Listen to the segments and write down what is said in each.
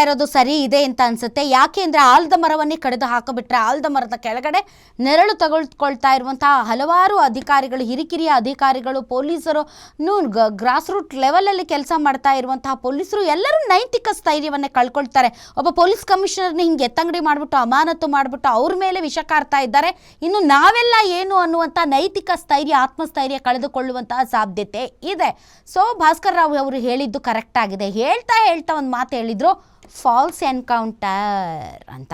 ಇರೋದು ಸರಿ ಇದೆ ಅಂತ ಅನ್ಸುತ್ತೆ. ಯಾಕೆ ಅಂದ್ರೆ ಆಲದ ಮರವನ್ನೇ ಕಡಿದು ಹಾಕಿಬಿಟ್ರೆ ಆಲದ ಮರದ ಕೆಳಗಡೆ ನೆರಳು ತಗೊಳ್ಕೊಳ್ತಾ ಇರುವಂತಹ ಹಲವಾರು ಅಧಿಕಾರಿಗಳು, ಹಿರಿಕಿರಿಯ ಅಧಿಕಾರಿಗಳು, ಪೊಲೀಸರು ಗ್ರಾಸ್ ರೂಟ್ ಲೆವೆಲಲ್ಲಿ ಕೆಲಸ ಮಾಡ್ತಾ ಇರುವಂತಹ ಪೊಲೀಸರು ಎಲ್ಲರೂ ನೈತಿಕ ಸ್ಥೈರ್ಯವನ್ನೇ ಕಳ್ಕೊಳ್ತಾರೆ. ಒಬ್ಬ ಪೊಲೀಸ್ ಕಮಿಷನರ್ನ ಹಿಂಗೆ ಎತ್ತಂಗಡಿ ಮಾಡಿಬಿಟ್ಟು ಅಮಾನತು ಮಾಡಿಬಿಟ್ಟು ಅವ್ರ ಮೇಲೆ ವಿಷ ಕಾರ್ತಾ ಇದ್ದಾರೆ. ಇನ್ನು ನಾವೆಲ್ಲ ಏನು ಅನ್ನುವಂಥ ನೈತಿಕ ಸ್ಥೈರ್ಯ, ಆತ್ಮಸ್ಥೈರ್ಯ ಕಳೆದುಕೊಳ್ಳುವಂತಹ ಸಾಧ್ಯತೆ ಇದೆ. ಸೊ, ಭಾಸ್ಕರ್ ರಾವ್ ಅವರು ಹೇಳಿದ್ದು ಕರೆಕ್ಟ್ ಆಗಿದೆ. ಹೇಳ್ತಾ ಹೇಳ್ತಾ ಒಂದು ಮಾತು ಹೇಳಿದ್ರು. ಫಾಲ್ಸ್ ಎನ್ಕೌಂಟರ್ ಅಂತ.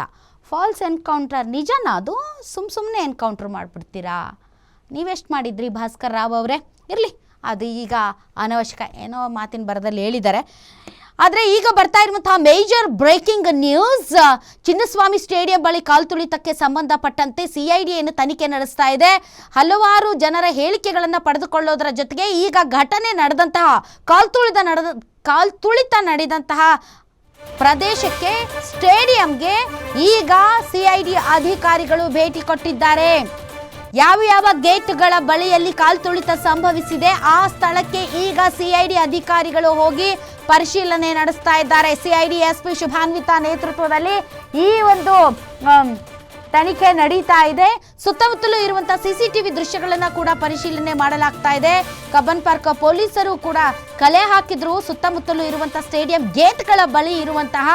ಫಾಲ್ಸ್ ಎನ್ಕೌಂಟರ್ ನಿಜನಾ ಅದು? ಸುಮ್ಮ ಸುಮ್ಮನೆ ಎನ್ಕೌಂಟ್ರ್ ಮಾಡಿಬಿಡ್ತೀರಾ? ನೀವೆಷ್ಟು ಮಾಡಿದ್ರಿ ಭಾಸ್ಕರ್ ರಾವ್ ಅವರೇ? ಇರಲಿ, ಅದು ಈಗ ಅನವಶ್ಯಕ. ಏನೋ ಮಾತಿನ ಬರದಲ್ಲಿ ಹೇಳಿದ್ದಾರೆ. ಆದರೆ ಈಗ ಬರ್ತಾ ಇರುವಂತಹ major breaking news Chinnaswamy stadium ಬಳಿ ಕಾಲ್ತುಳಿತಕ್ಕೆ ಸಂಬಂಧಪಟ್ಟಂತೆ ಸಿ ಐ ಡಿಯನ್ನು ತನಿಖೆ ನಡೆಸ್ತಾ ಇದೆ. ಹಲವಾರು ಜನರ ಹೇಳಿಕೆಗಳನ್ನು ಪಡೆದುಕೊಳ್ಳೋದರ ಜೊತೆಗೆ ಈಗ ಘಟನೆ ನಡೆದಂತಹ ಕಾಲ್ತುಳಿದ ನಡೆದ ಕಾಲ್ತುಳಿತ ನಡೆದಂತಹ ಪ್ರದೇಶಕ್ಕೆ ಸ್ಟೇಡಿಯಂಗೆ ಈಗ ಸಿಐಡಿ ಅಧಿಕಾರಿಗಳು ಭೇಟಿ ಕೊಟ್ಟಿದ್ದಾರೆ. ಯಾವ ಯಾವ ಗೇಟ್ಗಳ ಬಳಿಯಲ್ಲಿ ಕಾಲ್ತುಳಿತ ಸಂಭವಿಸಿದೆ, ಆ ಸ್ಥಳಕ್ಕೆ ಈಗ ಸಿಐಡಿ ಅಧಿಕಾರಿಗಳು ಹೋಗಿ ಪರಿಶೀಲನೆ ನಡೆಸ್ತಾ ಇದ್ದಾರೆ. ಸಿಐಡಿ ಎಸ್ ಪಿ ಶುಭಾನ್ವಿತಾ ನೇತೃತ್ವದಲ್ಲಿ ಈ ಒಂದು ತನಿಖೆ ನಡೀತಾ ಇದೆ. ಸುತ್ತಮುತ್ತಲೂ ಇರುವಂತಹ ಸಿಸಿಟಿವಿ ದೃಶ್ಯಗಳನ್ನ ಕೂಡ ಪರಿಶೀಲನೆ ಮಾಡಲಾಗ್ತಾ ಇದೆ. ಕಬ್ಬನ್ ಪಾರ್ಕ್ ಪೊಲೀಸರು ಕೂಡ ಕಲೆ ಹಾಕಿದ್ರು. ಸುತ್ತಮುತ್ತಲೂ ಇರುವಂತಹ ಸ್ಟೇಡಿಯಂ ಗೇಟ್ಗಳ ಬಳಿ ಇರುವಂತಹ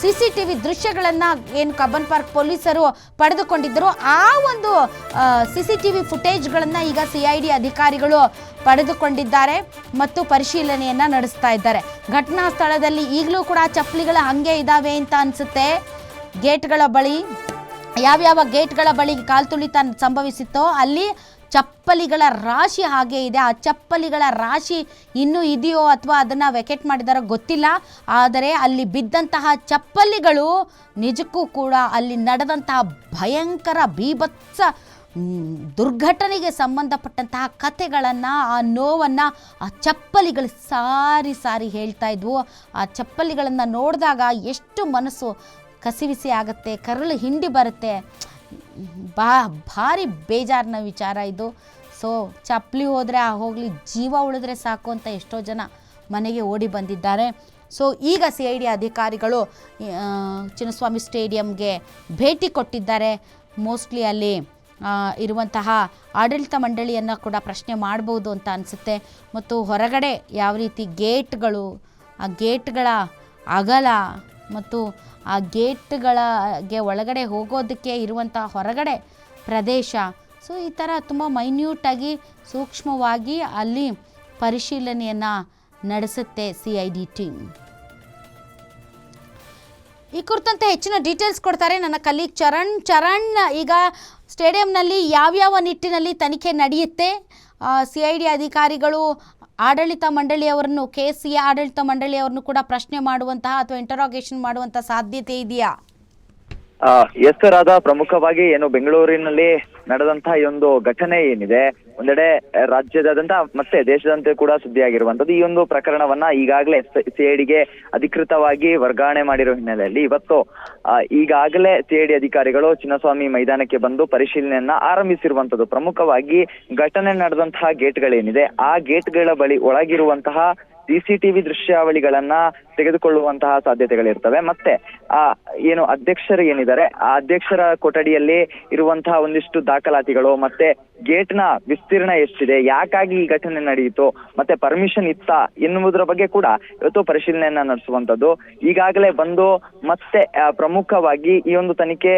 ಸಿಸಿಟಿವಿ ದೃಶ್ಯಗಳನ್ನ ಏನು ಕಬ್ಬನ್ ಪಾರ್ಕ್ ಪೊಲೀಸರು ಪಡೆದುಕೊಂಡಿದ್ದರು. ಆ ಒಂದು ಸಿಸಿಟಿವಿ ಫುಟೇಜ್ಗಳನ್ನ ಈಗ ಸಿ ಐ ಡಿ ಅಧಿಕಾರಿಗಳು ಪಡೆದುಕೊಂಡಿದ್ದಾರೆ ಮತ್ತು ಪರಿಶೀಲನೆಯನ್ನ ನಡೆಸ್ತಾ ಇದ್ದಾರೆ. ಘಟನಾ ಸ್ಥಳದಲ್ಲಿ ಈಗಲೂ ಕೂಡ ಚಪ್ಪಲಿಗಳ ಹಂಗೆ ಇದಾವೆ ಅಂತ ಅನ್ಸುತ್ತೆ. ಗೇಟ್ಗಳ ಬಳಿ ಯಾವ್ಯಾವ ಗೇಟ್ಗಳ ಬಳಿ ಕಾಲ್ತುಳಿತ ಸಂಭವಿಸಿತ್ತೋ ಅಲ್ಲಿ ಚಪ್ಪಲಿಗಳ ರಾಶಿ ಹಾಗೆ ಇದೆ. ಆ ಚಪ್ಪಲಿಗಳ ರಾಶಿ ಇನ್ನೂ ಇದೆಯೋ ಅಥವಾ ಅದನ್ನು ವೆಕೆಟ್ ಮಾಡಿದಾರೋ ಗೊತ್ತಿಲ್ಲ. ಆದರೆ ಅಲ್ಲಿ ಬಿದ್ದಂತಹ ಚಪ್ಪಲಿಗಳು ನಿಜಕ್ಕೂ ಕೂಡ ಅಲ್ಲಿ ನಡೆದಂತಹ ಭಯಂಕರ ಬೀಭತ್ಸ ದುರ್ಘಟನೆಗೆ ಸಂಬಂಧಪಟ್ಟಂತಹ ಕಥೆಗಳನ್ನು, ಆ ನೋವನ್ನು ಆ ಚಪ್ಪಲಿಗಳು ಸಾರಿ ಸಾರಿ ಹೇಳ್ತಾ ಇದ್ವು. ಆ ಚಪ್ಪಲಿಗಳನ್ನು ನೋಡಿದಾಗ ಎಷ್ಟು ಮನಸ್ಸು ಕಸಿವಿಸಿ ಆಗುತ್ತೆ, ಕರಳು ಹಿಂಡಿ ಬರುತ್ತೆ. ಬಾ, ಭಾರಿ ಬೇಜಾರಿನ ವಿಚಾರ ಇದು. ಸೊ, ಚಪ್ಪಲಿ ಹೋದರೆ ಆ ಹೋಗಲಿ, ಜೀವ ಉಳಿದ್ರೆ ಸಾಕು ಅಂತ ಎಷ್ಟೋ ಜನ ಮನೆಗೆ ಓಡಿ ಬಂದಿದ್ದಾರೆ. ಸೊ, ಈಗ ಸಿ ಐ ಡಿ ಅಧಿಕಾರಿಗಳು ಚಿನ್ನಸ್ವಾಮಿ ಸ್ಟೇಡಿಯಂಗೆ ಭೇಟಿ ಕೊಟ್ಟಿದ್ದಾರೆ. ಮೋಸ್ಟ್ಲಿ ಅಲ್ಲಿ ಇರುವಂತಹ ಆಡಳಿತ ಮಂಡಳಿಯನ್ನು ಕೂಡ ಪ್ರಶ್ನೆ ಮಾಡ್ಬೋದು ಅಂತ ಅನಿಸುತ್ತೆ. ಮತ್ತು ಹೊರಗಡೆ ಯಾವ ರೀತಿ ಗೇಟ್ಗಳು, ಆ ಗೇಟ್ಗಳ ಅಗಲ ಮತ್ತು ಆ ಗೇಟ್ಗಳಿಗೆ ಒಳಗಡೆ ಹೋಗೋದಕ್ಕೆ ಇರುವಂಥ ಹೊರಗಡೆ ಪ್ರದೇಶ. ಸೊ, ಈ ಥರ ತುಂಬ ಮೈನ್ಯೂಟಾಗಿ ಸೂಕ್ಷ್ಮವಾಗಿ ಅಲ್ಲಿ ಪರಿಶೀಲನೆಯನ್ನು ನಡೆಸುತ್ತೆ ಸಿ ಐ ಡಿ ಟೀಮ್. ಈ ಕುರಿತಂತೆ ಹೆಚ್ಚಿನ ಡೀಟೇಲ್ಸ್ ಕೊಡ್ತಾರೆ ನನ್ನ ಕಲೀಗ್ ಚರಣ್. ಚರಣ್, ಈಗ ಸ್ಟೇಡಿಯಂನಲ್ಲಿ ಯಾವ್ಯಾವ ನಿಟ್ಟಿನಲ್ಲಿ ತನಿಖೆ ನಡೆಯುತ್ತೆ? ಸಿ ಐ ಡಿ ಅಧಿಕಾರಿಗಳು, ಆಡಳಿತ ಮಂಡಳಿಯವರನ್ನು ಕೆ ಸಿ ಆಡಳಿತ ಮಂಡಳಿಯವರನ್ನು ಕೂಡ ಪ್ರಶ್ನೆ ಮಾಡುವಂತಹ ಅಥವಾ ಇಂಟರಾಗೇಷನ್ ಮಾಡುವಂತಹ ಸಾಧ್ಯತೆ ಇದೆಯಾ? ಎಸ್ ರಾಧಾ ಪ್ರಮುಖವಾಗಿ ಏನು ಬೆಂಗಳೂರಿನಲ್ಲಿ ನಡೆದಂತಹ ಈ ಒಂದು ಘಟನೆ ಏನಿದೆ ಒಂದೆಡೆ ರಾಜ್ಯದಾದ್ಯಂತ ಮತ್ತೆ ದೇಶದಂತೆ ಕೂಡ ಸುದ್ದಿಯಾಗಿರುವಂತದ್ದು ಈ ಒಂದು ಪ್ರಕರಣವನ್ನ ಈಗಾಗಲೇ ಸಿಐಡಿಗೆ ಅಧಿಕೃತವಾಗಿ ವರ್ಗಾವಣೆ ಮಾಡಿರೋ ಹಿನ್ನೆಲೆಯಲ್ಲಿ ಇವತ್ತು ಈಗಾಗಲೇ ಸಿಐಡಿ ಅಧಿಕಾರಿಗಳು ಚಿನ್ನಸ್ವಾಮಿ ಮೈದಾನಕ್ಕೆ ಬಂದು ಪರಿಶೀಲನೆಯನ್ನ ಆರಂಭಿಸಿರುವಂತದ್ದು ಪ್ರಮುಖವಾಗಿ ಘಟನೆ ನಡೆದಂತಹ ಗೇಟ್ಗಳೇನಿದೆ, ಆ ಗೇಟ್ಗಳ ಬಳಿ ಒಳಗಿರುವಂತಹ ಸಿಸಿಟಿವಿ ದೃಶ್ಯಾವಳಿಗಳನ್ನ ತೆಗೆದುಕೊಳ್ಳುವಂತಹ ಸಾಧ್ಯತೆಗಳಿರ್ತವೆ. ಮತ್ತೆ, ಆ, ಏನು ಅಧ್ಯಕ್ಷರು ಏನಿದ್ದಾರೆ, ಆ ಅಧ್ಯಕ್ಷರ ಕೊಠಡಿಯಲ್ಲಿ ಇರುವಂತಹ ಒಂದಿಷ್ಟು ದಾಖಲಾತಿಗಳು, ಮತ್ತೆ ಗೇಟ್ನ ವಿಸ್ತೀರ್ಣ ಎಷ್ಟಿದೆ, ಯಾಕಾಗಿ ಈ ಘಟನೆ ನಡೆಯಿತು ಮತ್ತೆ ಪರ್ಮಿಷನ್ ಇತ್ತಾ ಎನ್ನುವುದರ ಬಗ್ಗೆ ಕೂಡ ಇವತ್ತು ಪರಿಶೀಲನೆಯನ್ನ ನಡೆಸುವಂತದ್ದು ಈಗಾಗಲೇ ಬಂದು ಮತ್ತೆ ಪ್ರಮುಖವಾಗಿ ಈ ಒಂದು ತನಿಖೆ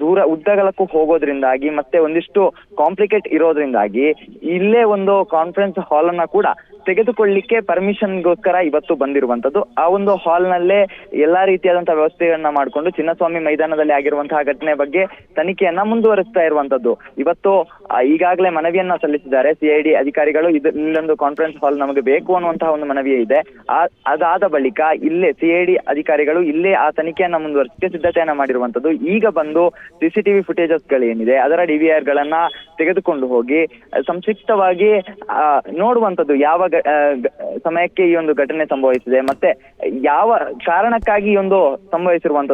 ದೂರ, ಉದ್ದಗಲಕ್ಕೂ ಹೋಗೋದ್ರಿಂದಾಗಿ, ಮತ್ತೆ ಒಂದಿಷ್ಟು ಕಾಂಪ್ಲಿಕೇಟ್ ಇರೋದ್ರಿಂದಾಗಿ, ಇಲ್ಲೇ ಒಂದು ಕಾನ್ಫರೆನ್ಸ್ ಹಾಲ್ ಅನ್ನ ಕೂಡ ತೆಗೆದುಕೊಳ್ಳಿಕ್ಕೆ ಪರ್ಮಿಷನ್ಗೋಸ್ಕರ ಇವತ್ತು ಬಂದಿರುವಂತದ್ದು ಆ ಒಂದು ಹಾಲ್ ನಲ್ಲೇ ಎಲ್ಲಾ ರೀತಿಯಾದಂತಹ ವ್ಯವಸ್ಥೆಯನ್ನ ಮಾಡಿಕೊಂಡು ಚಿನ್ನಸ್ವಾಮಿ ಮೈದಾನದಲ್ಲಿ ಆಗಿರುವಂತಹ ಘಟನೆ ಬಗ್ಗೆ ತನಿಖೆಯನ್ನ ಮುಂದುವರಿಸ್ತಾ ಇರುವಂತದ್ದು. ಇವತ್ತು ಈಗಾಗಲೇ ಮನವಿಯನ್ನ ಸಲ್ಲಿಸಿದ್ದಾರೆ ಸಿಐಡಿ ಅಧಿಕಾರಿಗಳು. ಇಲ್ಲೊಂದು ಕಾನ್ಫರೆನ್ಸ್ ಹಾಲ್ ನಮಗೆ ಬೇಕು ಅನ್ನುವಂತಹ ಒಂದು ಮನವಿ ಇದೆ. ಅದಾದ ಬಳಿಕ ಇಲ್ಲೇ ಸಿಐಡಿ ಅಧಿಕಾರಿಗಳು ಇಲ್ಲೇ ಆ ತನಿಖೆಯನ್ನ ಮುಂದುವರಿಸಕ್ಕೆ ಸಿದ್ಧತೆಯನ್ನ ಮಾಡಿರುವಂತದ್ದು. ಈಗ ಬಂದು ಸಿಸಿಟಿವಿ ಫುಟೇಜಸ್ ಗಳೇನಿದೆ ಅದರ ಡಿವಿಆರ್ ಗಳನ್ನ ತೆಗೆದುಕೊಂಡು ಹೋಗಿ ಸಂಕ್ಷಿಪ್ತವಾಗಿ ನೋಡುವಂತದ್ದು ಯಾವ ಸಮಯಕ್ಕೆ ಈ ಒಂದು ಘಟನೆ ಸಂಭವಿಸಿದೆ. ಮತ್ತೆ ಯಾವ ಕಾರಣಕ್ಕಾಗಿ ಒಂದು ಸಂಭವಿಸಿರುವಂತದ್ದು?